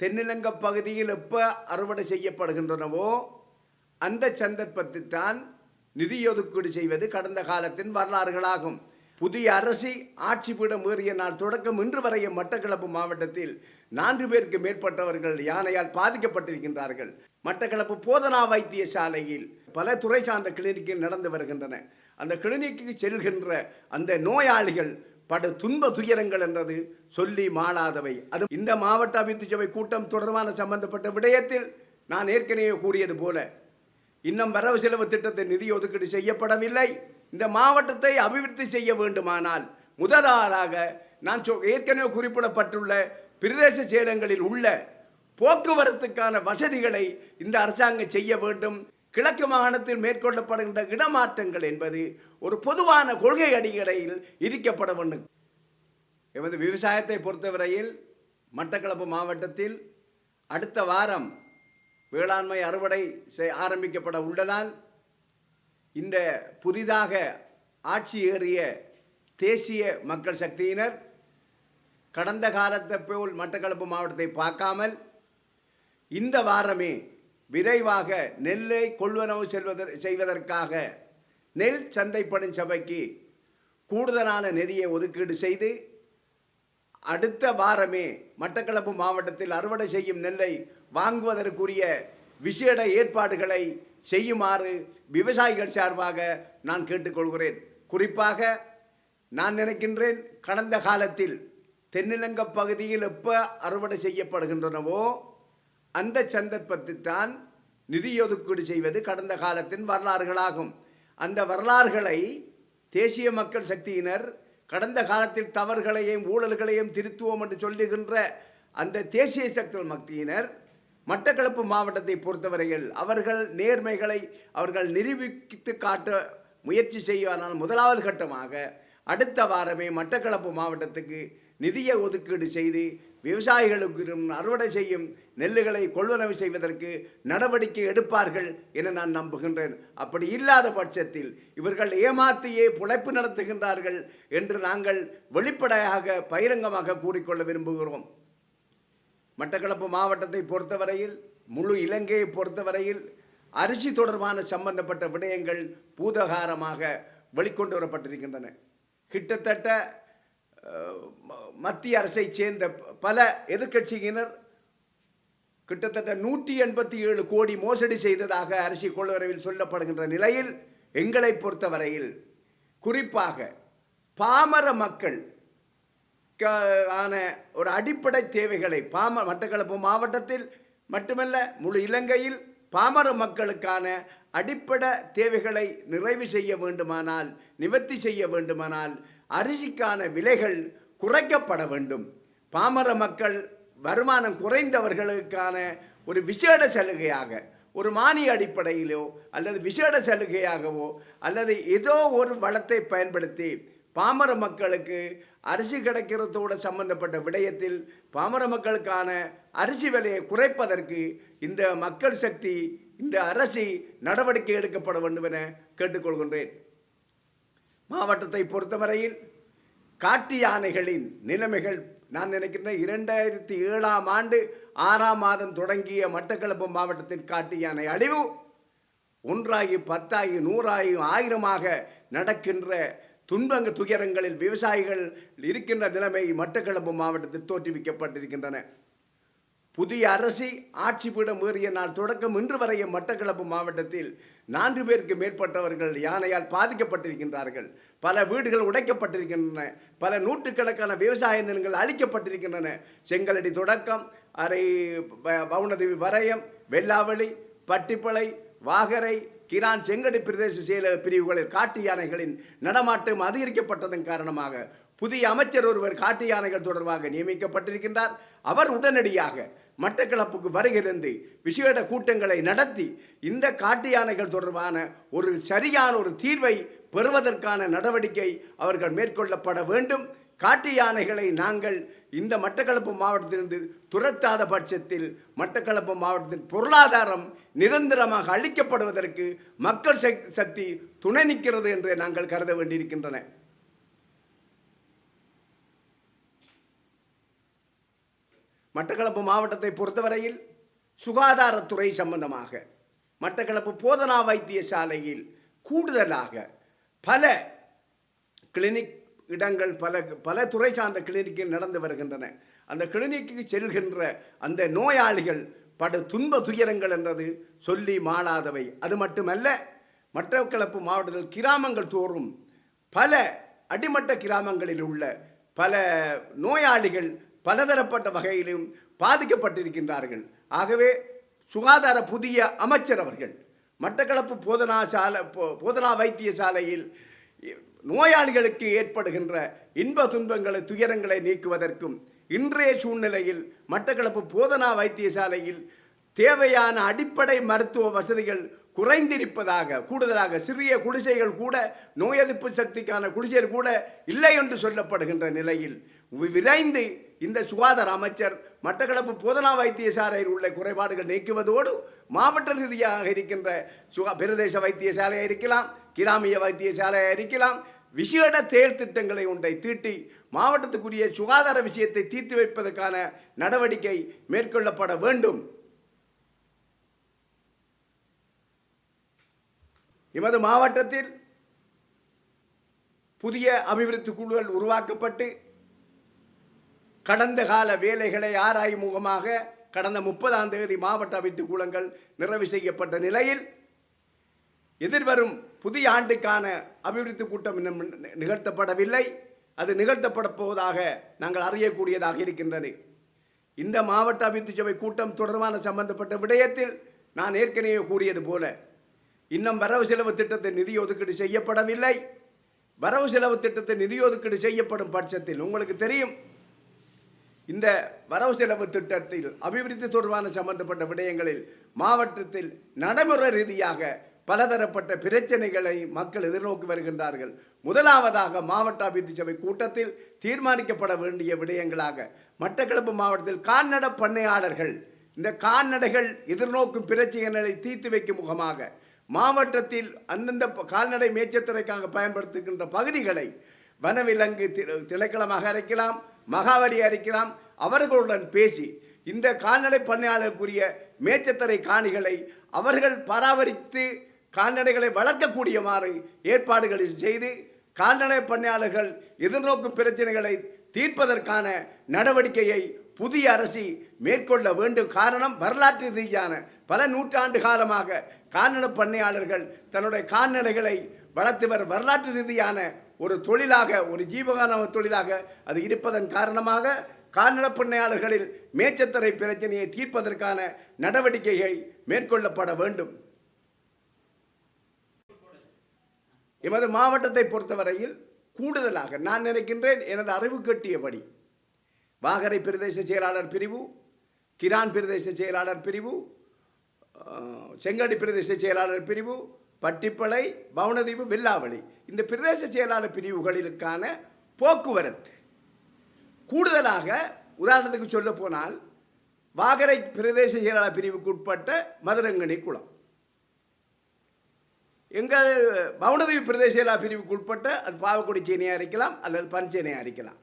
தென்னிலங்க பகுதியில் எப்போ அறுவடை செய்யப்படுகின்றனவோ அந்த சந்தர்ப்பத்தை தான் நிதி ஒதுக்கீடு செய்வது கடந்த காலத்தின் வரலாறுகளாகும். புதிய அரசி ஆட்சி பீடம் ஏறிய நாள் தொடக்கம் இன்று வரைய மட்டக்களப்பு மாவட்டத்தில் நான்கு பேருக்கு மேற்பட்டவர்கள் யானையால் பாதிக்கப்பட்டிருக்கின்றார்கள். மட்டக்களப்பு போதனா வைத்தியசாலையில் பல துறை சார்ந்த கிளினிக்கில் நடந்து வருகின்றன. அந்த கிளினிக்கு செல்கின்ற அந்த நோயாளிகள் படு துன்ப துயரங்கள் என்றது சொல்லி மாளாதவை. அது இந்த மாவட்ட அபிவிருத்தி சபை கூட்டம் தொடர்பான சம்பந்தப்பட்ட விடயத்தில் நான் ஏற்கனவே கூறியது போல இன்னும் வரவு செலவு திட்டத்தை நிதி ஒதுக்கீடு செய்யப்படவில்லை. இந்த மாவட்டத்தை அபிவிருத்தி செய்ய வேண்டுமானால் முதலாளாக நான் சொ ஏற்கனவே குறிப்பிடப்பட்டுள்ள பிரதேச செயலங்களில் உள்ள போக்குவரத்துக்கான வசதிகளை இந்த அரசாங்கம் செய்ய வேண்டும். கிழக்கு மாகாணத்தில் மேற்கொள்ளப்படுகின்ற இடமாற்றங்கள் என்பது ஒரு பொதுவான கொள்கை அடிப்படையில் இருக்கப்பட வேண்டும். எமது விவசாயத்தை பொறுத்தவரையில் மட்டக்களப்பு மாவட்டத்தில் அடுத்த வாரம் வேளாண்மை அறுவடை செய்- ஆரம்பிக்கப்பட உள்ளதால் இந்த புதிதாக ஆட்சி ஏறிய தேசிய மக்கள் சக்தியினர் கடந்த காலத்தை போல் மட்டக்களப்பு மாவட்டத்தை பார்க்காமல் இந்த வாரமே விரைவாக நெல்லை கொள்வனவு செல்வதற் செய்வதற்காக நெல் சந்தைப்படும் சபைக்கு கூடுதலான நிதியை ஒதுக்கீடு செய்து அடுத்த வாரமே மட்டக்களப்பு மாவட்டத்தில் அறுவடை செய்யும் நெல்லை வாங்குவதற்குரிய விசேட ஏற்பாடுகளை செய்யுமாறு விவசாயிகள் சார்பாக நான் கேட்டுக்கொள்கிறேன். குறிப்பாக நான் நினைக்கின்றேன் கடந்த காலத்தில் தென்னிலங்க பகுதியில் எப்போ அறுவடை செய்யப்படுகின்றனவோ அந்த சந்தர்ப்பத்தை தான் நிதி ஒதுக்கீடு செய்வது கடந்த காலத்தின் வரலாறுகளாகும். அந்த வரலாறுகளை தேசிய மக்கள் சக்தியினர் கடந்த காலத்தில் தவறுகளையும் ஊழல்களையும் திருத்துவோம் என்று சொல்லுகின்ற அந்த தேசிய சக்தி மக்தியினர் மட்டக்களப்பு மாவட்டத்தை பொறுத்தவரையில் அவர்கள் நேர்மைகளை அவர்கள் நிரூபித்து காட்ட முயற்சி செய்வானால் முதலாவது கட்டமாக அடுத்த வாரமே மட்டக்களப்பு மாவட்டத்துக்கு நிதியை ஒதுக்கீடு செய்து விவசாயிகளுக்கும் அறுவடை செய்யும் நெல்லுகளை கொள்வனவு செய்வதற்கு நடவடிக்கை எடுப்பார்கள் என நான் நம்புகின்றேன். அப்படி இல்லாத பட்சத்தில் இவர்கள் ஏமாத்தியே புழைப்பு நடத்துகின்றார்கள் என்று நாங்கள் வெளிப்படையாக பகிரங்கமாக கூறிக்கொள்ள விரும்புகிறோம். மட்டக்களப்பு மாவட்டத்தை பொறுத்தவரையில் முழு இலங்கையை பொறுத்தவரையில் அரிசி தொடர்பான சம்பந்தப்பட்ட விடயங்கள் பூதகாரமாக வெளிக்கொண்டு வரப்பட்டிருக்கின்றன. கிட்டத்தட்ட மத்திய அரசை சேர்ந்த பல எதிர்க்கட்சியினர் கிட்டத்தட்ட நூற்றி எண்பத்தி ஏழு கோடி மோசடி செய்ததாக அரிசி கொள்வரவில் சொல்லப்படுகின்ற நிலையில் எங்களை பொறுத்தவரையில் குறிப்பாக பாமர மக்கள் க- ஆன ஒரு அடிப்படை தேவைகளை பாம மட்டக்களப்பு மாவட்டத்தில் மட்டுமல்ல முழு இலங்கையில் பாமர மக்களுக்கான அடிப்படை தேவைகளை நிறைவு செய்ய வேண்டுமானால் நிவர்த்தி செய்ய வேண்டுமானால் அரிசிக்கான விலைகள் குறைக்கப்பட வேண்டும். பாமர மக்கள் வருமானம் குறைந்தவர்களுக்கான ஒரு விசேட சலுகையாக ஒரு மானிய அடிப்படையிலோ அல்லது விசேட சலுகையாகவோ அல்லது ஏதோ ஒரு வளத்தை பயன்படுத்தி பாமர மக்களுக்கு அரிசி கிடைக்கிறதோடு சம்பந்தப்பட்ட விடயத்தில் பாமர மக்களுக்கான அரிசி விலையை குறைப்பதற்கு இந்த மக்கள் சக்தி இந்த அரசு நடவடிக்கை எடுக்கப்பட வேண்டும் என கேட்டுக்கொள்கின்றேன். மாவட்டத்தை பொறுத்தவரையில் காட்டு யானைகளின் நிலைமைகள் நான் நினைக்கின்றேன் இரண்டாயிரத்தி ஏழாம் ஆண்டு ஆறாம் மாதம் தொடங்கிய மட்டக்களப்பு மாவட்டத்தின் காட்டு யானை அழிவு ஒன்றாகி பத்தாகி நூறாகி ஆயிரமாக நடக்கின்ற துன்பங்க துயரங்களில் விவசாயிகள் இருக்கின்ற நிலைமை மட்டக்களப்பு மாவட்டத்தில் தோற்றுவிக்கப்பட்டிருக்கின்றன. புதிய அரசி ஆட்சி பீடம் ஏறிய நாள் தொடக்கம் இன்று வரைய மட்டக்களப்பு மாவட்டத்தில் நான்கு பேருக்கு மேற்பட்டவர்கள் யானையால் பாதிக்கப்பட்டிருக்கின்றார்கள். பல வீடுகள் உடைக்கப்பட்டிருக்கின்றன. பல நூற்றுக்கணக்கான விவசாய நிலங்கள் அழிக்கப்பட்டிருக்கின்றன. செங்கலடி தொடக்கம் அரை பவுனதேவி வரையம் வெள்ளாவளி பட்டிப்பளை வாகரை கிரான் செங்கடி பிரதேச செயல பிரிவுகளில் காட்டு யானைகளின் நடமாட்டம் அதிகரிக்கப்பட்டதன் காரணமாக புதிய அமைச்சர் ஒருவர் காட்டு யானைகள் தொடர்பாக நியமிக்கப்பட்டிருக்கின்றார். அவர் உடனடியாக மட்டக்களப்புக்கு வருகிறது விசேட கூட்டங்களை நடத்தி இந்த காட்டு யானைகள் தொடர்பான ஒரு சரியான ஒரு தீர்வை பெறுவதற்கான நடவடிக்கை அவர்கள் மேற்கொள்ளப்பட வேண்டும். காட்டு யானைகளை நாங்கள் இந்த மட்டக்களப்பு மாவட்டத்திலிருந்து துரத்தாத பட்சத்தில் மட்டக்களப்பு மாவட்டத்தின் பொருளாதாரம் நிரந்தரமாக அளிக்கப்படுவதற்கு மக்கள் சக்தி துணை நிற்கிறது என்று நாங்கள் கருத வேண்டியிருக்கின்றன. மட்டக்களப்பு மாவட்டத்தை பொறுத்தவரையில் சுகாதாரத்துறை சம்பந்தமாக மட்டக்களப்பு போதனா வைத்தியசாலையில் கூடுதலாக பல கிளினிக் இடங்கள் பல பல துறை சார்ந்த கிளினிக்கில் நடந்து வருகின்றன. அந்த கிளினிக்கு செல்கின்ற அந்த நோயாளிகள் படு துன்ப துயரங்கள் என்றது சொல்லி மாளாதவை அது மட்டுமல்ல மட்டக்களப்பு மாவட்டத்தில் கிராமங்கள் தோறும் பல அடிமட்ட கிராமங்களில் உள்ள பல நோயாளிகள் பலதரப்பட்ட வகையிலும் பாதிக்கப்பட்டிருக்கின்றார்கள். ஆகவே சுகாதார புதிய அமைச்சர் அவர்கள் மட்டக்களப்பு போதனா சாலை போதனா வைத்தியசாலையில் நோயாளிகளுக்கு ஏற்படுகின்ற இன்ப துன்பங்களை துயரங்களை நீக்குவதற்கும் இன்றைய சூழ்நிலையில் மட்டக்களப்பு போதனா வைத்தியசாலையில் தேவையான அடிப்படை மருத்துவ வசதிகள் குறைந்திருப்பதாக கூடுதலாக சிறிய குடிசைகள் கூட நோய் எதிர்ப்பு சக்திக்கான குடிசைகள் கூட இல்லை என்று சொல்லப்படுகின்ற நிலையில் விரைந்து இந்த சுகாதார அமைச்சர் மட்டக்களப்பு போதனா வைத்தியசாலையில் உள்ள குறைபாடுகள் நீக்குவதோடு மாவட்ட ரீதியாக இருக்கின்ற சுகா பிரதேச வைத்தியசாலையாக இருக்கலாம் கிராமிய வைத்தியசாலையாக இருக்கலாம் விசேட தேல் திட்டங்களை ஒன்றை தீட்டி மாவட்டத்துக்குரிய சுகாதார விஷயத்தை தீர்த்து வைப்பதற்கான நடவடிக்கை மேற்கொள்ளப்பட வேண்டும். எமது மாவட்டத்தில் புதிய அபிவிருத்தி குழுக்கள் உருவாக்கப்பட்டு கடந்த கால வேலைகளை ஆராய்முகமாக கடந்த முப்பதாம் தேதி மாவட்ட அபிவிருத்தி கூலங்கள் நிறைவு செய்யப்பட்ட நிலையில் எதிர்வரும் புதிய ஆண்டுக்கான அபிவிருத்தி கூட்டம் இன்னும் நிகழ்த்தப்படவில்லை. அது நிகழ்த்தப்பட போவதாக நாங்கள் அறியக்கூடியதாக இருக்கின்றது. இந்த மாவட்ட அபிவிருத்தி சபை கூட்டம் தொடர்பான சம்பந்தப்பட்ட விடயத்தில் நான் ஏற்கனவே கூறியது போல இன்னும் வரவு செலவு திட்டத்தை நிதி ஒதுக்கீடு செய்யப்படவில்லை. வரவு செலவு திட்டத்தை நிதி ஒதுக்கீடு செய்யப்படும் பட்சத்தில் உங்களுக்கு தெரியும் இந்த வரவு செலவு திட்டத்தில் அபிவிருத்தி தொடர்பான சம்பந்தப்பட்ட விடயங்களில் மாவட்டத்தில் நடைமுறை ரீதியாக பலதரப்பட்ட பிரச்சனைகளை மக்கள் எதிர்நோக்கி வருகின்றார்கள். முதலாவதாக மாவட்ட அபிவிருத்தி சபை கூட்டத்தில் தீர்மானிக்கப்பட வேண்டிய விடயங்களாக மட்டக்களப்பு மாவட்டத்தில் கால்நட பண்ணையாளர்கள் இந்த கால்நடைகள் எதிர்நோக்கும் பிரச்சனைகளை தீர்த்து வைக்கும் முகமாக மாவட்டத்தில் அந்தந்த கால்நடை மேய்ச்சத்துறைக்காக பயன்படுத்துகின்ற பகுதிகளை வனவிலங்கு தி- திணைக்களமாக அரைக்கலாம் மகாவலி அறிக்கலாம் அவர்களுடன் பேசி இந்த கால்நடை பண்ணையாளருக்குரிய மேச்சத்தரை காணிகளை அவர்கள் பராமரித்து கால்நடைகளை வளர்க்கக்கூடியமாறு ஏற்பாடுகளை செய்து கால்நடை பண்ணையாளர்கள் எதிர்நோக்கும் பிரச்சனைகளை தீர்ப்பதற்கான நடவடிக்கையை புதிய அரசு மேற்கொள்ள வேண்டும். காரணம் வரலாற்று ரீதியான பல நூற்றாண்டு காலமாக கால்நடை பண்ணையாளர்கள் தன்னுடைய கால்நடைகளை வளர்த்து வர வரலாற்று ரீதியான ஒரு தொழிலாக ஒரு ஜீவகான தொழிலாக அது இருப்பதன் காரணமாக கால்நடை பண்ணையாளர்களில் மேச்சத்தரை பிரச்சனையை தீர்ப்பதற்கான நடவடிக்கைகள் மேற்கொள்ளப்பட வேண்டும். எமது மாவட்டத்தை பொறுத்தவரையில் கூடுதலாக நான் நினைக்கின்றேன் எனது அறிவு கட்டியபடி வாகரை பிரதேச செயலாளர் பிரிவு கிரான் பிரதேச செயலாளர் பிரிவு செங்கடி பிரதேச செயலாளர் பிரிவு பட்டிப்பளை பவுனதீவு வெள்ளாவளி இந்த பிரதேச செயலாளர் பிரிவுகளிலுக்கான போக்குவரத்து. கூடுதலாக உதாரணத்துக்கு சொல்ல போனால் வாகரை பிரதேச செயலாளர் பிரிவுக்கு உட்பட்ட மதுரங்கனி குளம். எங்கள் பவுனதீவு பிரதேச செயலாளர் பிரிவுக்கு உட்பட்ட அது பாவக்குடி சேனையாக இருக்கலாம் அல்லது பஞ்சேனையாக இருக்கலாம்.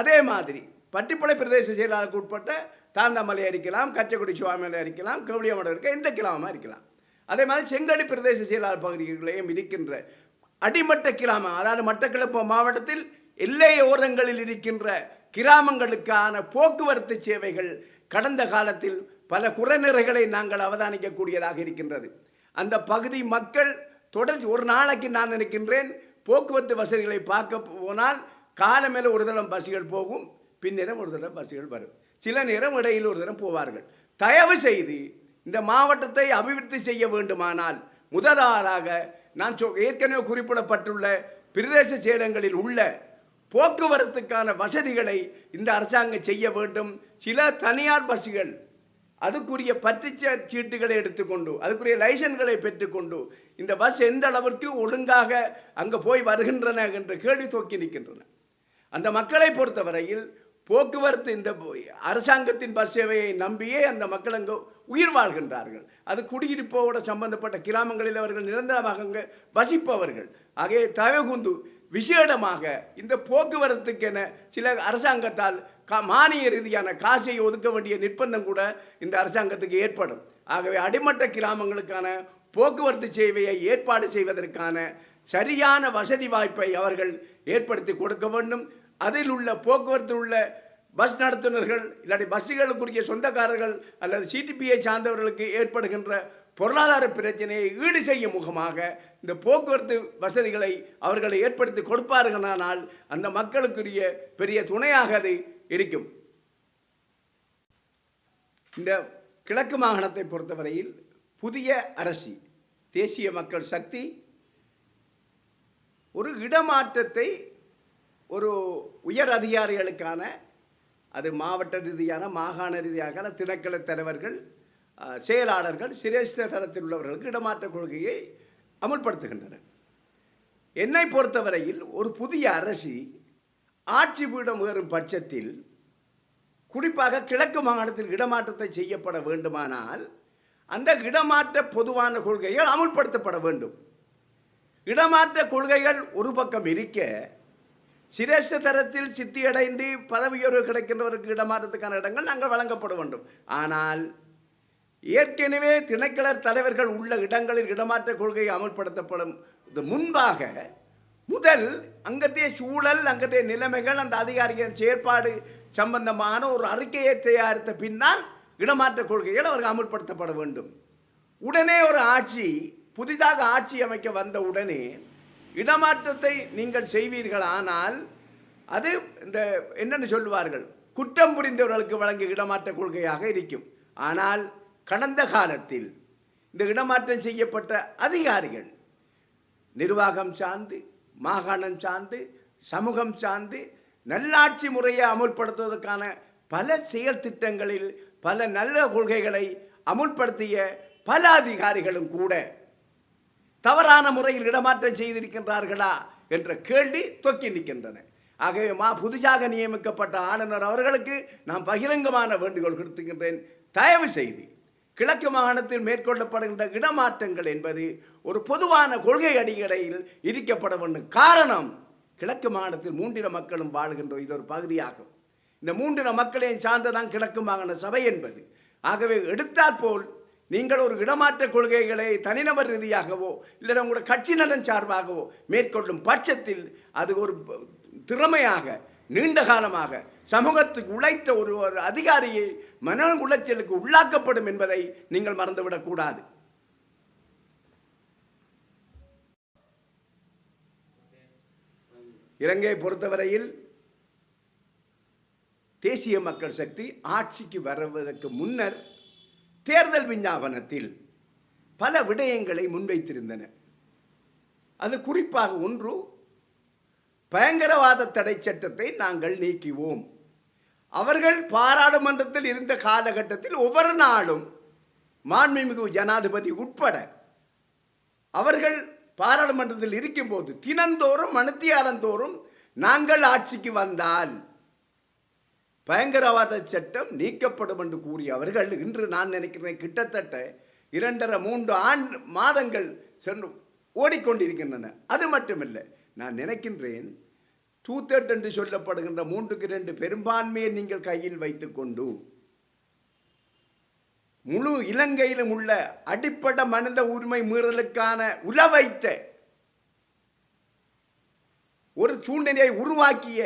அதே மாதிரி பட்டிப்பளை பிரதேச செயலாளருக்கு உட்பட்ட தாந்தாமலை அரிக்கலாம் கச்சக்குடி சுவாமியில் அரிக்கலாம் கவுளியமடம் இருக்க எந்த கிராமமாக இருக்கலாம். அதே மாதிரி செங்கடி பிரதேச செயலாளர் பகுதிகளையும் இருக்கின்ற அடிமட்ட கிராமம் அதாவது மட்டக்களப்பு மாவட்டத்தில் எல்லை ஓரங்களில் இருக்கின்ற கிராமங்களுக்கான போக்குவரத்து சேவைகள் கடந்த காலத்தில் பல குறைநிறைகளை நாங்கள் அவதானிக்கக்கூடியதாக இருக்கின்றது. அந்த பகுதி மக்கள் தொடர்ச்சி ஒரு நாளைக்கு நான் நினைக்கின்றேன் போக்குவரத்து வசதிகளை பார்க்க போனால் காலமேல ஒரு தரம் பஸ்ஸுகள் போகும் பின்னிரம் ஒரு தரம் பஸ்ஸுகள் வரும். சில நேரம் இடையில் ஒரு தரம் போவார்கள். தயவு செய்து இந்த மாவட்டத்தை அபிவிருத்தி செய்ய வேண்டுமானால் முதலாவதாக நான் சொ ஏற்கனவே குறிப்பிடப்பட்டுள்ள பிரதேச செயலங்களில் உள்ள போக்குவரத்துக்கான வசதிகளை இந்த அரசாங்கம் செய்ய வேண்டும். சில தனியார் பஸ்ஸுகள் அதுக்குரிய பத்திரிச்ச சீட்டுகளை எடுத்துக்கொண்டு அதுக்குரிய லைசன்களை பெற்றுக்கொண்டு இந்த பஸ் எந்த அளவிற்கு ஒழுங்காக அங்கே போய் வருகின்றன என்ற கேள்வி தோக்கி நிற்கின்றன. அந்த மக்களை பொறுத்தவரையில் போக்குவரத்து இந்த அரசாங்கத்தின் பஸ் சேவையை நம்பியே அந்த மக்கள் அங்கே உயிர் வாழ்கின்றார்கள். அது குடியிருப்போட சம்பந்தப்பட்ட கிராமங்களில் அவர்கள் நிரந்தரமாக அங்கே வசிப்பவர்கள். ஆகவே தவகுந்து விசேடமாக இந்த போக்குவரத்துக்கென சில அரசாங்கத்தால் கா மானிய ரீதியான காசை ஒதுக்க வேண்டிய நிர்பந்தம் கூட இந்த அரசாங்கத்துக்கு ஏற்படும். ஆகவே அடிமட்ட கிராமங்களுக்கான போக்குவரத்து சேவையை ஏற்பாடு செய்வதற்கான சரியான வசதி வாய்ப்பை அவர்கள் ஏற்படுத்தி கொடுக்க வேண்டும். அதில் உள்ள போக்குவரத்து உள்ள பஸ் நடத்துனர்கள் இல்லாட்டி பஸ்ஸுகளுக்குரிய சொந்தக்காரர்கள் அல்லது சிடிபியை சார்ந்தவர்களுக்கு ஏற்படுகின்ற பொருளாதார பிரச்சனையை ஈடு செய்யும் முகமாக இந்த போக்குவரத்து வசதிகளை அவர்களை ஏற்படுத்தி கொடுப்பார்களானால் அந்த மக்களுக்குரிய பெரிய துணையாக அது இருக்கும். இந்த கிழக்கு மாகாணத்தை பொறுத்தவரையில் புதிய அரசி தேசிய மக்கள் சக்தி ஒரு இடமாற்றத்தை ஒரு உயர் அதிகாரிகளுக்கான அது மாவட்ட ரீதியான மாகாண ரீதியான திணைக்கள தலைவர்கள் செயலாளர்கள் சிரேஷ்ட தரத்தில் உள்ளவர்களுக்கு இடமாற்ற கொள்கையை அமல்படுத்துகின்றனர். என்னை பொறுத்தவரையில் ஒரு புதிய அரசி ஆட்சி பீடம் ஏறும் பட்சத்தில் குறிப்பாக கிழக்கு மாகாணத்தில் இடமாற்றத்தை செய்யப்பட வேண்டுமானால் அந்த இடமாற்ற பொதுவான கொள்கைகள் அமுல்படுத்தப்பட வேண்டும். இடமாற்ற கொள்கைகள் ஒரு பக்கம் இருக்க சிரேஷ்ட தரத்தில் சித்தியடைந்து பதவியுயர்வு கிடைக்கின்றவருக்கு இடமாற்றத்துக்கான இடங்கள் நாங்கள் வழங்கப்பட வேண்டும். ஆனால் ஏற்கனவே திணைக்களர் தலைவர்கள் உள்ள இடங்களில் இடமாற்ற கொள்கை அமல்படுத்தப்படும் முன்பாக முதல் அங்கத்தைய சூழல் அங்கத்தைய நிலைமைகள் அந்த அதிகாரிகளின் செயற்பாடு சம்பந்தமான ஒரு அறிக்கையை தயாரித்த பின்னால் இடமாற்ற கொள்கைகள் அவர்கள் அமல்படுத்தப்பட வேண்டும். உடனே ஒரு ஆட்சி புதிதாக ஆட்சி அமைக்க வந்த உடனே இடமாற்றத்தை நீங்கள் செய்வீர்கள் ஆனால் அது இந்த என்னன்னு சொல்லுவார்கள் குற்றம் புரிந்தவர்களுக்கு வழங்கிய இடமாற்ற கொள்கையாக இருக்கும். ஆனால் கடந்த காலத்தில் இந்த இடமாற்றம் செய்யப்பட்ட அதிகாரிகள் நிர்வாகம் சார்ந்து மாகாணம் சார்ந்து சமூகம் சார்ந்து நல்லாட்சி முறையை அமுல்படுத்துவதற்கான பல செயல் திட்டங்களில் பல நல்ல கொள்கைகளை அமுல்படுத்திய பல அதிகாரிகளும் கூட தவறான முறையில் இடமாற்றம் செய்திருக்கின்றார்களா என்ற கேள்வி தொக்கி நிற்கின்றன. ஆகவே மா புதிதாக நியமிக்கப்பட்ட ஆளுநர் அவர்களுக்கு நான் பகிரங்கமான வேண்டுகோள் கொடுத்துக்கின்றேன் தயவு செய்து கிழக்கு மாகாணத்தில் மேற்கொள்ளப்படுகின்ற இடமாற்றங்கள் என்பது ஒரு பொதுவான கொள்கை அடிப்படையில் இருக்கப்பட வேண்டும். காரணம் கிழக்கு மாகாணத்தில் மூன்றின மக்களும் வாழ்கின்ற இது ஒரு பகுதியாகும். இந்த மூன்றின மக்களையும் சார்ந்ததான் கிழக்கு மாகாண சபை என்பது. ஆகவே எடுத்தாற்போல் நீங்கள் ஒரு இடமாற்ற கொள்கைகளை தனிநபர் ரீதியாகவோ இல்லை உங்களோட கட்சி நலன் சார்பாகவோ மேற்கொள்ளும் பட்சத்தில் அது ஒரு திறமையாக நீண்ட காலமாக சமூகத்துக்கு உழைத்த ஒரு ஒரு அதிகாரியை மன உளைச்சலுக்கு உள்ளாக்கப்படும் என்பதை நீங்கள் மறந்துவிடக்கூடாது இலங்கையை பொறுத்தவரையில் தேசிய மக்கள் சக்தி ஆட்சிக்கு வருவதற்கு முன்னர் தேர்தல் விஞ்ஞாபனத்தில் பல விடயங்களை முன்வைத்திருந்தன. அது குறிப்பாக ஒன்று பயங்கரவாத தடை சட்டத்தை நாங்கள் நீக்குவோம். அவர்கள் பாராளுமன்றத்தில் இருந்த காலகட்டத்தில் ஒவ்வொரு நாளும் மாண்புமிகு ஜனாதிபதி உட்பட அவர்கள் பாராளுமன்றத்தில் இருக்கும்போது தினந்தோறும் மணித்தியாலந்தோறும் நாங்கள் ஆட்சிக்கு வந்தால் பயங்கரவாத சட்டம் நீக்கப்படும் என்று கூறிய அவர்கள் இன்று நான் நினைக்கிறேன் கிட்டத்தட்ட இரண்டரை மூன்று ஆண்டு மாதங்கள் சென்று ஓடிக்கொண்டிருக்கின்றன. அது மட்டுமில்லை நான் நினைக்கின்றேன் டூத்தர்ட் என்று சொல்லப்படுகின்ற மூன்றுக்கு ரெண்டு பெரும்பான்மையை நீங்கள் கையில் வைத்துக்கொண்டு முழு இலங்கையிலும் உள்ள அடிப்படை மனித உரிமை மீறலுக்கான உலவைத்த ஒரு சூழ்நிலையை உருவாக்கிய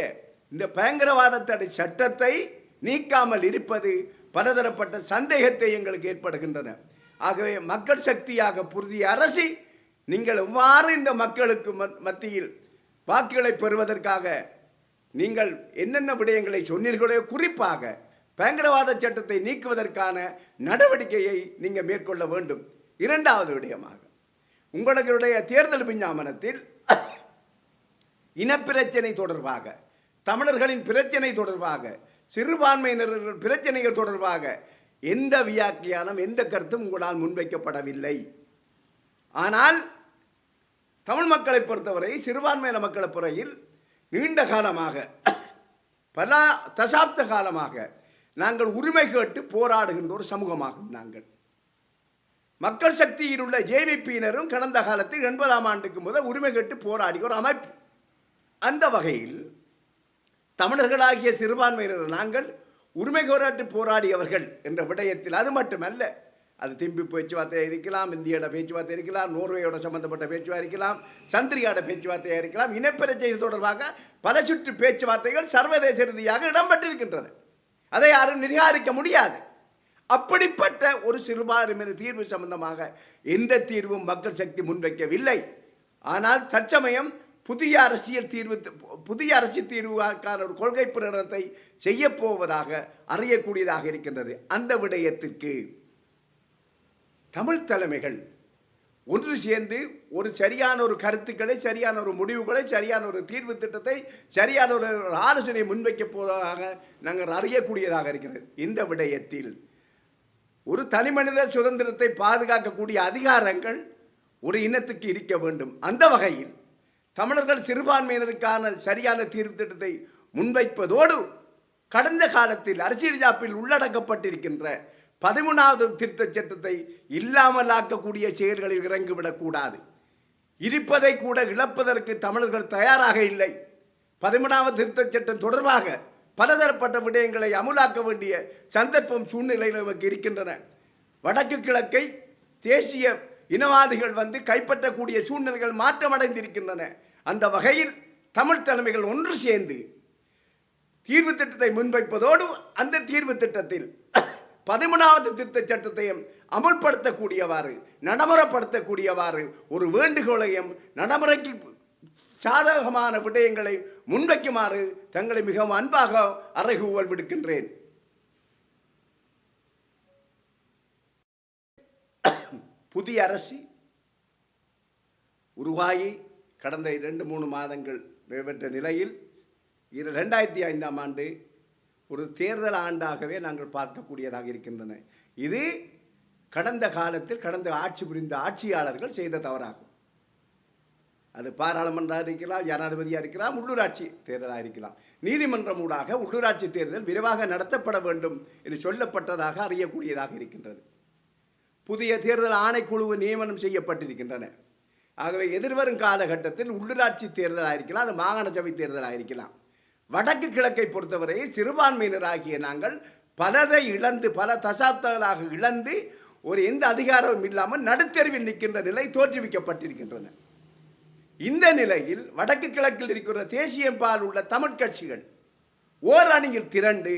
இந்த பயங்கரவாத தடை சட்டத்தை நீக்காமல் இருப்பது பலதரப்பட்ட சந்தேகத்தை எங்களுக்கு ஏற்படுகின்றன. ஆகவே மக்கள் சக்தியாக புரிதிய அரசி நீங்கள் எவ்வாறு இந்த மக்களுக்கு மத்தியில் வாக்குகளை பெறுவதற்காக நீங்கள் என்னென்ன விடயங்களை சொன்னீர்களோ குறிப்பாக பயங்கரவாத சட்டத்தை நீக்குவதற்கான நடவடிக்கையை நீங்கள் மேற்கொள்ள வேண்டும். இரண்டாவது விடயமாக உங்களுடைய தேர்தல் விஞ்ஞாபனத்தில் இனப்பிரச்சனை தொடர்பாக தமிழர்களின் பிரச்சனை தொடர்பாக சிறுபான்மையினர்கள் பிரச்சனைகள் தொடர்பாக எந்த வியாக்கியானம் எந்த கருத்தும் உங்களால் முன்வைக்கப்படவில்லை. ஆனால் தமிழ் மக்களை பொறுத்தவரை சிறுபான்மையின மக்களை புறையில் நீண்ட காலமாக பல தசாப்த காலமாக நாங்கள் உரிமை கேட்டு போராடுகின்ற ஒரு சமூகமாகும் நாங்கள். மக்கள் சக்தியில் உள்ள ஜேவிபியினரும் கடந்த காலத்தில் எண்பதாம் ஆண்டுக்கு முதல் உரிமை கேட்டு போராடிய ஒரு அமைப்பு. அந்த வகையில் தமிழர்களாகிய சிறுபான்மையினர் நாங்கள் உரிமை கோராட்டு போராடியவர்கள் என்ற விடயத்தில் அது மட்டுமல்ல அது திம்பி பேச்சுவார்த்தையாக இருக்கலாம் இந்தியோட பேச்சுவார்த்தை இருக்கலாம் நோர்வேயோட சம்பந்தப்பட்ட பேச்சுவார்த்தை இருக்கலாம் சந்திரிகாட பேச்சுவார்த்தையாக இருக்கலாம் இனப்பிரச்சனை தொடர்பாக பல சுற்று பேச்சுவார்த்தைகள் சர்வதேச ரீதியாக இடம்பெற்றிருக்கின்றது. அதை யாரும் நிராகரிக்க முடியாது. அப்படிப்பட்ட ஒரு சிறுபான்மையின தீர்வு சம்பந்தமாக எந்த தீர்வும் மக்கள் சக்தி முன்வைக்கவில்லை. ஆனால் தற்சமயம் புதிய அரசியல் தீர்வு புதிய அரசியல் தீர்வுக்கான ஒரு கொள்கை பிரகடனத்தை செய்யப் போவதாக அறியக்கூடியதாக இருக்கின்றது. அந்த விடயத்திற்கு தமிழ் தலைமைகள் ஒன்று சேர்ந்து ஒரு சரியான ஒரு கருத்துக்களை சரியான ஒரு முடிவுகளை சரியான ஒரு தீர்வு திட்டத்தை சரியான ஒரு ஆலோசனை முன்வைக்கப் போவதாக நாங்கள் அறியக்கூடியதாக இருக்கிறது. இந்த விடயத்தில் ஒரு தனிமனித சுதந்திரத்தை பாதுகாக்கக்கூடிய அதிகாரங்கள் ஒரு இனத்துக்கு இருக்க வேண்டும். அந்த வகையில் தமிழர்கள் சிறுபான்மையினருக்கான சரியான தீர்வு திட்டத்தை முன்வைப்பதோடு கடந்த காலத்தில் அரசியல் ஜாப்பில் உள்ளடக்கப்பட்டிருக்கின்ற பதிமூணாவது திருத்தச் சட்டத்தை இல்லாமலாக்கக்கூடிய செயல்களில் இறங்கிவிடக்கூடாது. இருப்பதை கூட இழப்பதற்கு தமிழர்கள் தயாராக இல்லை. பதிமூணாவது திருத்தச் சட்டம் தொடர்பாக பலதரப்பட்ட விடயங்களை அமுலாக்க வேண்டிய சந்தர்ப்பம் சூழ்நிலையில் நமக்கு இருக்கின்றன. வடக்கு கிழக்கை தேசிய இனவாதிகள் வந்து கைப்பற்றக்கூடிய சூழ்நிலைகள் மாற்றமடைந்திருக்கின்றன. அந்த வகையில் தமிழ் தலைமைகள் ஒன்று சேர்ந்து தீர்வு திட்டத்தை முன்வைப்பதோடு அந்த தீர்வு திட்டத்தில் பதிமூணாவது திருத்த சட்டத்தையும் அமுல்படுத்தக்கூடியவாறு நடைமுறைப்படுத்தக்கூடியவாறு ஒரு வேண்டுகோளையும் நடைமுறைக்கு சாதகமான விடயங்களை முன்வைக்குமாறு தங்களை மிகவும் அன்பாக அறைகூவல் விடுக்கின்றேன். புதிய அரசு உருவாகி கடந்த இரண்டு மூணு மாதங்கள் நிறைவேற்ற நிலையில் இரு ரெண்டாயிரத்தி ஐந்தாம் ஆண்டு ஒரு தேர்தல் ஆண்டாகவே நாங்கள் பார்க்கக்கூடியதாக இருக்கின்றன. இது கடந்த காலத்தில் கடந்த ஆட்சி புரிந்த ஆட்சியாளர்கள் செய்த தவறாகும். அது பாராளுமன்றம் இருக்கலாம் ஜனாதிபதியாக இருக்கலாம் உள்ளூராட்சி தேர்தலாக இருக்கலாம். நீதிமன்றம் ஊடாக உள்ளூராட்சி தேர்தல் விரைவாக நடத்தப்பட வேண்டும் என்று சொல்லப்பட்டதாக அறியக்கூடியதாக இருக்கின்றது. புதிய தேர்தல் ஆணைக்குழு நியமனம் செய்யப்பட்டிருக்கின்றன. ஆகவே எதிர்வரும் காலகட்டத்தில் உள்ளூராட்சி தேர்தலாக இருக்கலாம் அது மாகாண சபை தேர்தலாக இருக்கலாம் வடக்கு கிழக்கை பொறுத்தவரையில் சிறுபான்மையினராகிய நாங்கள் பலதை இழந்து பல தசாப்தங்களாக இழந்து ஒரு எந்த அதிகாரமும் இல்லாமல் நடுத்தெருவில் நிற்கின்ற நிலை தோற்றுவிக்கப்பட்டிருக்கின்றன. இந்த நிலையில் வடக்கு கிழக்கில் இருக்கிற தேசியம்பால் உள்ள தமிழ் கட்சிகள் ஓர் அணியில் திரண்டு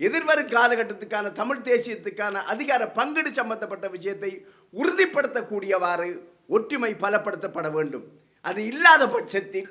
எதிர்வரும் காலகட்டத்துக்கான தமிழ் தேசியத்துக்கான அதிகார பங்கீடு சம்பந்தப்பட்ட விஷயத்தை உறுதிப்படுத்தக்கூடியவாறு ஒற்றுமை பலப்படுத்தப்பட வேண்டும். அது இல்லாத பட்சத்தில்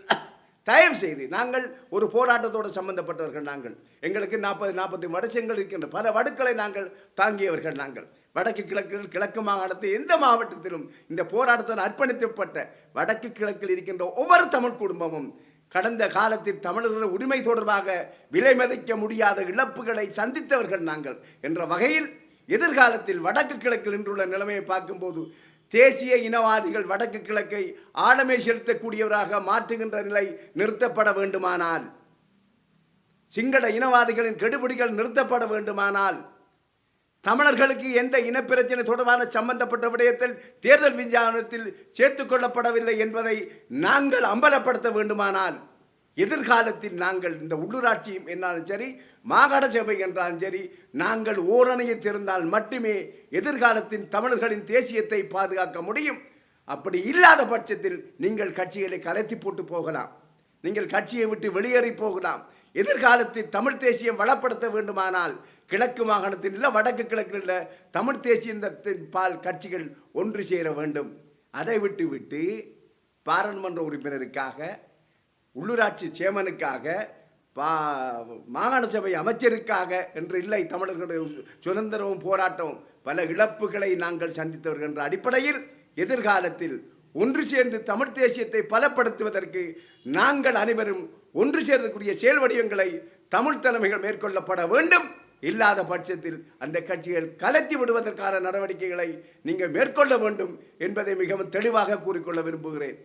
தயவு செய்து நாங்கள் ஒரு போராட்டத்தோடு சம்பந்தப்பட்டவர்கள் நாங்கள். எங்களுக்கு நாற்பது நாற்பத்தி வடச்சங்கள் இருக்கின்ற பல வடுக்களை நாங்கள் தாங்கியவர்கள் நாங்கள். வடக்கு கிழக்கில் கிழக்கு மாகாணத்தில் எந்த மாவட்டத்திலும் இந்த போராட்டத்தில் அர்ப்பணிக்கப்பட்ட வடக்கு கிழக்கில் இருக்கின்ற ஒவ்வொரு தமிழ் குடும்பமும் கடந்த காலத்தில் தமிழர்கள் உரிமை தொடர்பாக விலை மதிக்க முடியாத இழப்புகளை சந்தித்தவர்கள் நாங்கள் என்ற வகையில் எதிர்காலத்தில் வடக்கு கிழக்கில் நின்றுள்ள நிலைமையை பார்க்கும்போது தேசிய இனவாதிகள் வடக்கு கிழக்கை ஆளுமை செலுத்தக்கூடியவராக மாற்றுகின்ற நிலை நிறுத்தப்பட வேண்டுமானால் சிங்கள இனவாதிகளின் கெடுபிடிகள் நிறுத்தப்பட வேண்டுமானால் தமிழர்களுக்கு எந்த இனப்பிரச்சனை தொடர்பான சம்பந்தப்பட்ட விடயத்தில் தேர்தல் விஞ்ஞானத்தில் சேர்த்து கொள்ளப்படவில்லை என்பதை நாங்கள் அம்பலப்படுத்த வேண்டுமானால் எதிர்காலத்தில் நாங்கள் இந்த உள்ளூராட்சியும் என்றாலும் சரி மாகாண சபை என்றாலும் சரி நாங்கள் ஓரணையை திறந்தால் மட்டுமே எதிர்காலத்தின் தமிழர்களின் தேசியத்தை பாதுகாக்க முடியும். அப்படி இல்லாத பட்சத்தில் நீங்கள் கட்சிகளை கலைத்து போட்டு போகலாம். நீங்கள் கட்சியை விட்டு வெளியேறி போகலாம். எதிர்காலத்தில் தமிழ் தேசியம் வளப்படுத்த வேண்டுமானால் கிழக்கு மாகாணத்தில் இல்லை வடக்கு கிழக்கில் இல்லை தமிழ் தேசியத்தின் பால் கட்சிகள் ஒன்று சேர வேண்டும். அதை விட்டு விட்டு பாராளுமன்ற உறுப்பினருக்காக உள்ளூராட்சி சேமனுக்காக பா மாகாண சபை அமைச்சருக்காக என்று இல்லை தமிழர்களுடைய சு- சுதந்திரமும் போராட்டமும் பல இழப்புகளை நாங்கள் சந்தித்தவர்கள் என்ற அடிப்படையில் எதிர்காலத்தில் ஒன்று சேர்ந்து தமிழ் தேசியத்தை பலப்படுத்துவதற்கு நாங்கள் அனைவரும் ஒன்று சேரக்கூடிய செயல் வடிவங்களை தமிழ் தலைமைகள் மேற்கொள்ளப்பட வேண்டும். இல்லாத பட்சத்தில் அந்த கட்சிகள் கலத்தி விடுவதற்கான நடவடிக்கைகளை நீங்கள் மேற்கொள்ள வேண்டும் என்பதை மிகவும் தெளிவாக கூறிக்கொள்ள விரும்புகிறேன்.